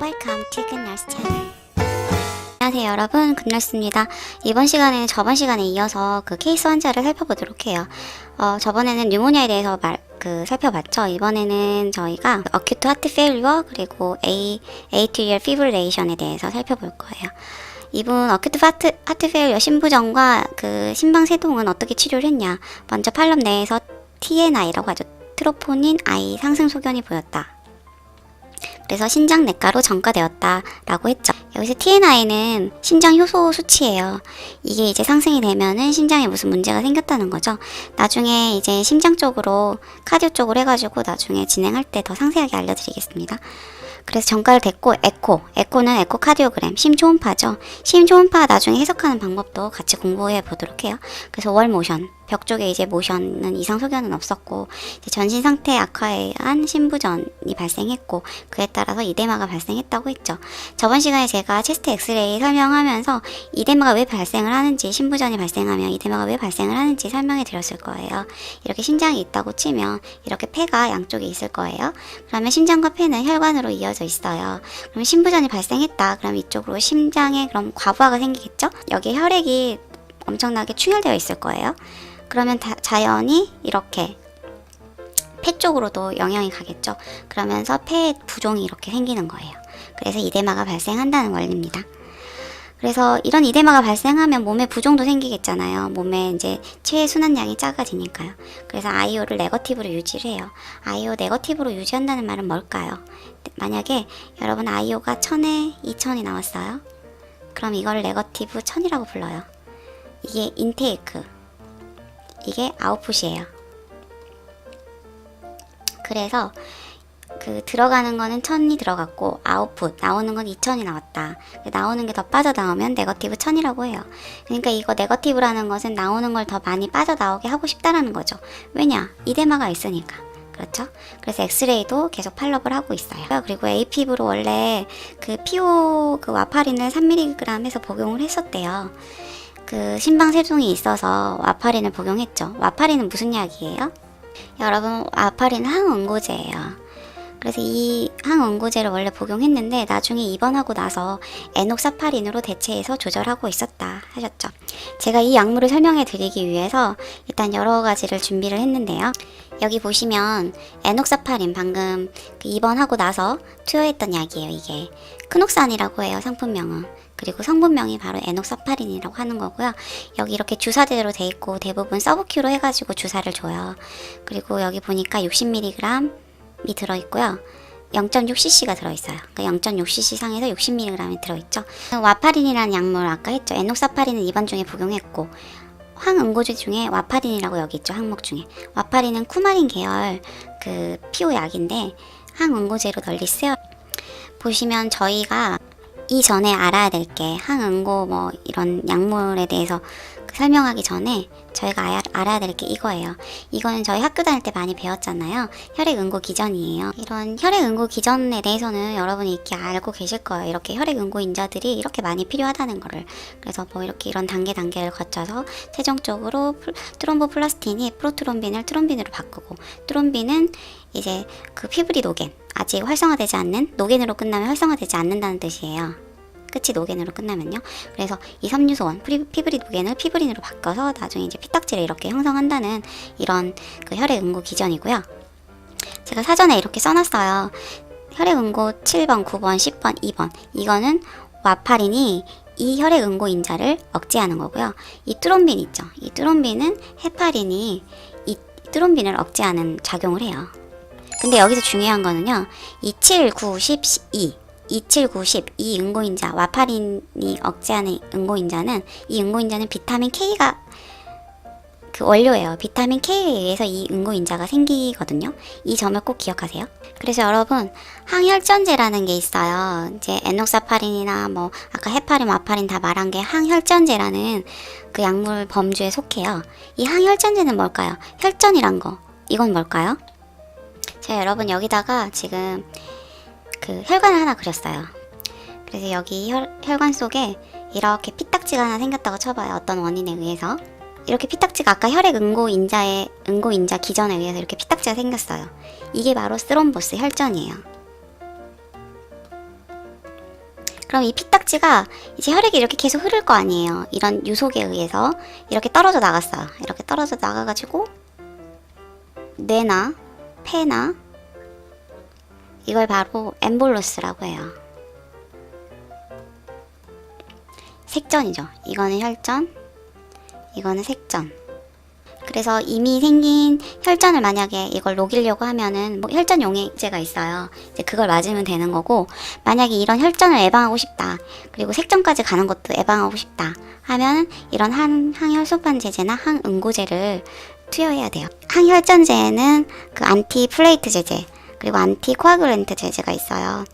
Welcome to Goodnurse Channel. 안녕하세요 여러분. 굿널스입니다. 이번 시간에는 저번 시간에 이어서 그 케이스 환자를 살펴보도록 해요. 어, 저번에는 뉴모니아에 대해서 말, 그 살펴봤죠? 이번에는 저희가 어큐트 하트 페일리어 그리고 A, atrial fibrillation에 대해서 살펴볼 거예요. 이분 어큐트 하트, 하트 페일리어 심부전과 그 심방세동은 어떻게 치료를 했냐? 먼저 팔럼 내에서 TNI라고 하죠. 트로포닌 I 상승 소견이 보였다 그래서 신장 내과로 전가되었다 라고 했죠. 여기서 TNI는 심장 효소 수치예요. 이게 이제 상승이 되면은 심장에 무슨 문제가 생겼다는 거죠. 나중에 이제 심장 쪽으로 카디오 쪽으로 해가지고 나중에 진행할 때 더 상세하게 알려드리겠습니다. 그래서 전가를 됐고 에코, 에코는 에코카디오그램, 심초음파죠. 심초음파 나중에 해석하는 방법도 같이 공부해 보도록 해요. 그래서 월 모션, 벽 쪽에 이제 모션은 이상 소견은 없었고 전신 상태 악화에 의한 심부전이 발생했고 그에 따라서 이데마가 발생했다고 했죠. 저번 시간에 제가 체스트 엑스레이 설명하면서 이데마가 왜 발생을 하는지 심부전이 발생하면 이데마가 왜 발생을 하는지 설명해 드렸을 거예요. 이렇게 심장이 있다고 치면 이렇게 폐가 양쪽에 있을 거예요. 그러면 심장과 폐는 혈관으로 이어져 있어요. 그럼 심부전이 발생했다. 그럼 이쪽으로 심장에 그럼 과부하가 생기겠죠? 여기 혈액이 엄청나게 충혈되어 있을 거예요. 그러면 다, 자연히 이렇게 폐 쪽으로도 영향이 가겠죠. 그러면서 폐 부종이 이렇게 생기는 거예요. 그래서 이데마가 발생한다는 원리입니다. 그래서 이런 이데마가 발생하면 몸에 부종도 생기겠잖아요. 몸에 이제 체외 순환량이 작아지니까요. 그래서 아이오를 네거티브로 유지를 해요. 아이오 네거티브로 유지한다는 말은 뭘까요? 만약에 여러분 아이오가 1000에 2000이 나왔어요. 그럼 이걸 네거티브 1000이라고 불러요. 이게 인테이크. 이게 아웃풋이에요. 그래서 그 들어가는 거는 1000이 들어갔고 아웃풋 나오는 건 2000이 나왔다. 나오는 게 더 빠져나오면 네거티브 1000이라고 해요. 그러니까 이거 네거티브라는 것은 나오는 걸 더 많이 빠져나오게 하고 싶다라는 거죠. 왜냐? 이데마가 있으니까. 그렇죠? 그래서 엑스레이도 계속 팔롭을 하고 있어요. 그리고 에이피브로 원래 그 피오 그 와파린을 3mg 해서 복용을 했었대요. 그 심방 세종이 있어서 와파린을 복용했죠. 와파린은 무슨 약이에요? 여러분 와파린은 항응고제예요. 그래서 이 항응고제를 원래 복용했는데 나중에 입원하고 나서 에녹사파린으로 대체해서 조절하고 있었다 하셨죠. 제가 이 약물을 설명해 드리기 위해서 일단 여러 가지를 준비를 했는데요. 여기 보시면 에녹사파린 방금 그 입원하고 나서 투여했던 약이에요. 이게 크녹산이라고 해요. 상품명은. 그리고 성분명이 바로 에녹사파린이라고 하는 거고요. 여기 이렇게 주사대로 돼 있고 대부분 서브큐로 해가지고 주사를 줘요. 그리고 여기 보니까 60mg이 들어있고요. 0.6cc가 들어있어요. 그러니까 0.6cc 상에서 60mg이 들어있죠. 와파린이라는 약물 아까 했죠. 에녹사파린은 입원 중에 복용했고 황응고제 중에 와파린이라고 여기 있죠. 항목 중에 와파린은 쿠마린 계열 그 피오 약인데 항응고제로 널리 쓰여 보시면 저희가 이전에 알아야 될 게 항응고 뭐 이런 약물에 대해서 그 설명하기 전에 저희가 아야, 알아야 될 게 이거예요. 이거는 저희 학교 다닐 때 많이 배웠잖아요. 혈액 응고 기전이에요. 이런 혈액 응고 기전에 대해서는 여러분이 이렇게 알고 계실 거예요. 이렇게 혈액 응고 인자들이 이렇게 많이 필요하다는 거를. 그래서 뭐 이렇게 이런 단계 단계를 거쳐서 최종적으로 플- 트롬보플라스틴이 프로트롬빈을 트롬빈으로 바꾸고 트롬빈은 이제 그 피브리 노겐 아직 활성화되지 않는 노겐으로 끝나면 활성화되지 않는다는 뜻이에요. 끝이 노겐으로 끝나면요. 그래서 이 섬유소원 프리- 피브리 노겐을 피브린으로 바꿔서 나중에 이제 피딱지를 이렇게 형성한다는 이런 그 혈액 응고 기전이고요. 제가 사전에 이렇게 써놨어요. 혈액 응고 7번, 9번, 10번, 2번. 이거는 와파린이 이 혈액 응고 인자를 억제하는 거고요. 이 트롬빈 있죠. 이 트롬빈은 헤파린이 이 트롬빈을 억제하는 작용을 해요. 근데 여기서 중요한 거는요. 27, 9, 10, 2. 27, 9, 10. 이 응고인자, 와파린이 억제하는 응고인자는, 이 응고인자는 비타민 K가 그 원료예요. 비타민 K에 의해서 이 응고인자가 생기거든요. 이 점을 꼭 기억하세요. 그래서 여러분, 항혈전제라는 게 있어요. 이제 에녹사파린이나 뭐, 아까 헤파린, 와파린 다 말한 게 항혈전제라는 그 약물 범주에 속해요. 이 항혈전제는 뭘까요? 혈전이란 거. 이건 뭘까요? 제가 여러분 여기다가 지금 그 혈관을 하나 그렸어요. 그래서 여기 혈, 혈관 속에 이렇게 피딱지가 하나 생겼다고 쳐봐요. 어떤 원인에 의해서. 이렇게 피딱지가 아까 혈액 응고 인자의 응고 인자 기전에 의해서 이렇게 피딱지가 생겼어요. 이게 바로 스롬보스 혈전이에요. 그럼 이 피딱지가 이제 혈액이 이렇게 계속 흐를 거 아니에요. 이런 유속에 의해서 이렇게 떨어져 나갔어요. 이렇게 떨어져 나가가지고 뇌나 폐나 이걸 바로 엠볼로스라고 해요. 색전이죠. 이거는 혈전, 이거는 색전. 그래서 이미 생긴 혈전을 만약에 이걸 녹이려고 하면은 뭐 혈전 용액제가 있어요. 이제 그걸 맞으면 되는 거고 만약에 이런 혈전을 예방하고 싶다. 그리고 색전까지 가는 것도 예방하고 싶다. 하면 이런 한 항혈소판제제나 항응고제를 투여해야 돼요. 항혈전제에는 그 안티 플레이트 제제 그리고 안티 코아귤렌트 제제가 있어요.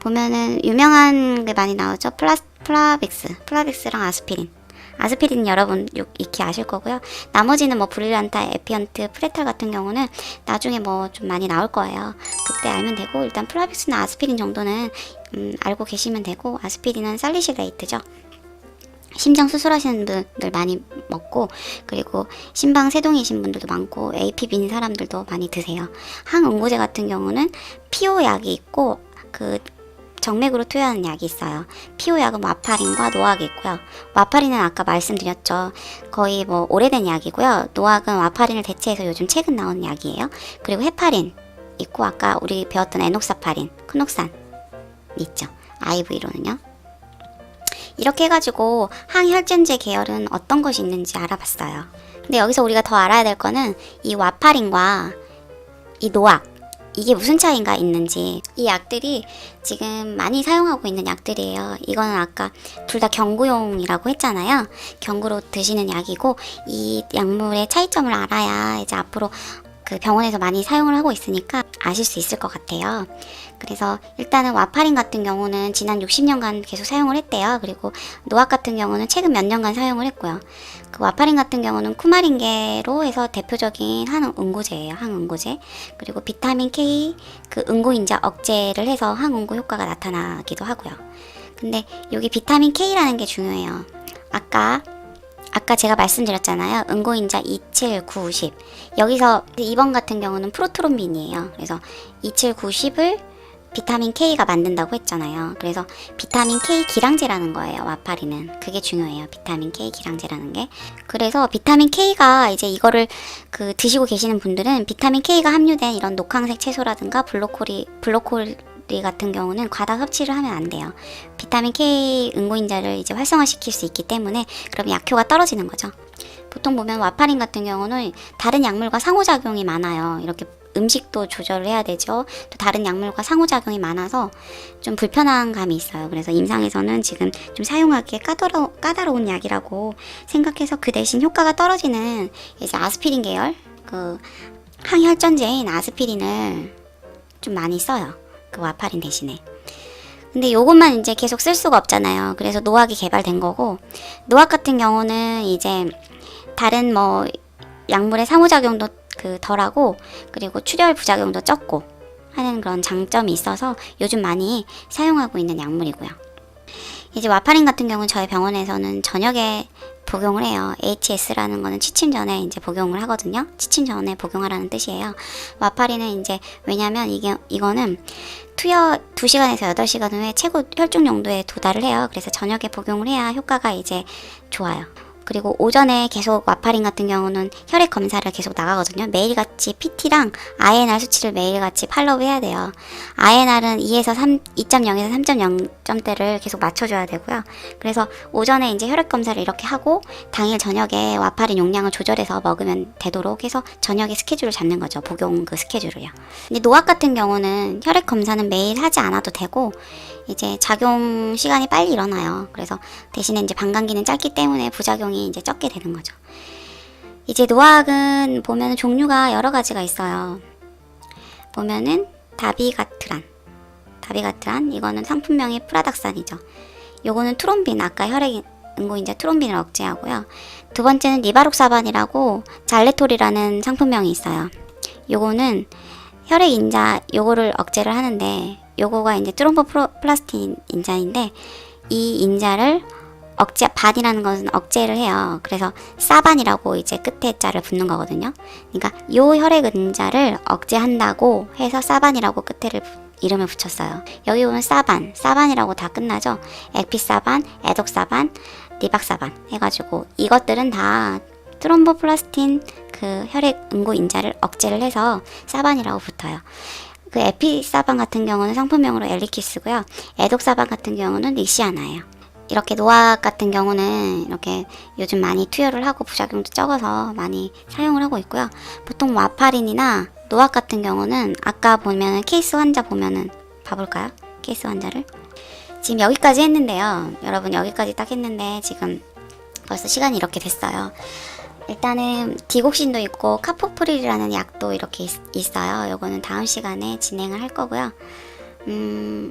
보면은 유명한 게 많이 나오죠. 플라 플라빅스, 플라빅스랑 아스피린. 아스피린 여러분 요- 익히 아실 거고요. 나머지는 뭐 브릴란타, 에피언트, 프레탈 같은 경우는 나중에 뭐 좀 많이 나올 거예요. 그때 알면 되고 일단 플라빅스나 아스피린 정도는 음, 알고 계시면 되고 아스피린은 살리실레이트죠. 심장 수술하시는 분들 많이 먹고 그리고 심방 세동이신 분들도 많고 APB인 사람들도 많이 드세요. 항응고제 같은 경우는 피오 약이 있고 그 정맥으로 투여하는 약이 있어요. 피오 약은 와파린과 노악이 있고요. 와파린은 아까 말씀드렸죠. 거의 뭐 오래된 약이고요. 노악은 와파린을 대체해서 요즘 최근 나온 약이에요. 그리고 헤파린 있고 아까 우리 배웠던 에녹사파린, 크녹산 있죠. IV로는요. 이렇게 해가지고 항혈전제 계열은 어떤 것이 있는지 알아봤어요. 근데 여기서 우리가 더 알아야 될 거는 이 와파린과 이 노악 이게 무슨 차이가 있는지 이 약들이 지금 많이 사용하고 있는 약들이에요. 이거는 아까 둘 다 경구용이라고 했잖아요. 경구로 드시는 약이고 이 약물의 차이점을 알아야 이제 앞으로 그 병원에서 많이 사용을 하고 있으니까 아실 수 있을 것 같아요. 그래서 일단은 와파린 같은 경우는 지난 60년간 계속 사용을 했대요. 그리고 노악 같은 경우는 최근 몇 년간 사용을 했고요. 그 와파린 같은 경우는 쿠마린계로 해서 대표적인 항응고제예요. 항응고제. 그리고 비타민 K 그 응고인자 억제를 해서 항응고 효과가 나타나기도 하고요. 근데 여기 비타민 K라는 게 중요해요. 아까 아까 제가 말씀드렸잖아요. 응고인자 27, 9, 10. 여기서 2번 같은 경우는 프로트롬빈이에요. 그래서 27, 9, 10을 비타민 K가 만든다고 했잖아요. 그래서 비타민 K 기량제라는 거예요. 와파리는 그게 중요해요. 비타민 K 기량제라는 게. 그래서 비타민 K가 이제 이거를 그 드시고 계시는 분들은 비타민 K가 함유된 이런 녹황색 채소라든가 블로코리 블로콜 리 같은 경우는 과다 섭취를 하면 안 돼요. 비타민 K 응고인자를 이제 활성화시킬 수 있기 때문에 그럼 약효가 떨어지는 거죠. 보통 보면 와파린 같은 경우는 다른 약물과 상호작용이 많아요. 이렇게 음식도 조절을 해야 되죠. 또 다른 약물과 상호작용이 많아서 좀 불편한 감이 있어요. 그래서 임상에서는 지금 좀 사용하기에 까다로, 까다로운 약이라고 생각해서 그 대신 효과가 떨어지는 이제 아스피린 계열 그 항혈전제인 아스피린을 좀 많이 써요. 그 와파린 대신에. 근데 요것만 이제 계속 쓸 수가 없잖아요. 그래서 노악이 개발된 거고 노악 같은 경우는 이제 다른 뭐 약물의 상호작용도 그 덜하고 그리고 출혈 부작용도 적고 하는 그런 장점이 있어서 요즘 많이 사용하고 있는 약물이고요. 이제 와파린 같은 경우는 저희 병원에서는 저녁에 복용을 해요. HS라는 거는 취침 전에 이제 복용을 하거든요. 취침 전에 복용하라는 뜻이에요. 와파린은 이제 왜냐면 이게 이거는 투여 2시간에서 8시간 후에 최고 혈중 용도에 도달을 해요. 그래서 저녁에 복용을 해야 효과가 이제 좋아요. 그리고 오전에 계속 와파린 같은 경우는 혈액 검사를 계속 나가거든요. 매일같이 PT랑 INR 수치를 매일같이 팔로우 해야 돼요. INR은 2에서 3, 2.0에서 3.0점대를 계속 맞춰줘야 되고요. 그래서 오전에 이제 혈액 검사를 이렇게 하고 당일 저녁에 와파린 용량을 조절해서 먹으면 되도록 해서 저녁에 스케줄을 잡는 거죠. 복용 그 스케줄을요. 근데 노악 같은 경우는 혈액 검사는 매일 하지 않아도 되고 이제 작용 시간이 빨리 일어나요. 그래서 대신에 이제 방광기는 짧기 때문에 부작용이 이제 적게 되는 거죠. 이제 노악은 보면 종류가 여러 가지가 있어요. 보면은 다비가트란, 다비가트란 이거는 상품명이 프라닥산이죠. 요거는 트롬빈 아까 혈액 응고인자 트롬빈을 억제하고요. 두 번째는 리바록사반이라고 잘레톨이라는 상품명이 있어요. 요거는 혈액 인자 요거를 억제를 하는데 요거가 이제 트롬보 플라스틴 인자인데 이 인자를 억제 반이라는 것은 억제를 해요. 그래서 사반이라고 이제 끝에 자를 붙는 거거든요. 그러니까 요 혈액 은자를 억제한다고 해서 사반이라고 끝에를 부- 이름을 붙였어요. 여기 보면 사반, 사반이라고 다 끝나죠. 에피사반, 에독사반, 리박사반 해가지고 이것들은 다 트롬보플라스틴 그 혈액 응고 인자를 억제를 해서 사반이라고 붙어요. 그 에피사반 같은 경우는 상품명으로 엘리키스고요. 에독사반 같은 경우는 리시아나예요. 이렇게 노악 같은 경우는 이렇게 요즘 많이 투여를 하고 부작용도 적어서 많이 사용을 하고 있고요. 보통 와파린이나 노악 같은 경우는 아까 보면은 케이스 환자 보면은 봐볼까요? 케이스 환자를 지금 여기까지 했는데요. 여러분 여기까지 딱 했는데 지금 벌써 시간이 이렇게 됐어요. 일단은 디곡신도 있고 카포프릴이라는 약도 이렇게 있, 어요 요거는 다음 시간에 진행을 할 거고요. 음,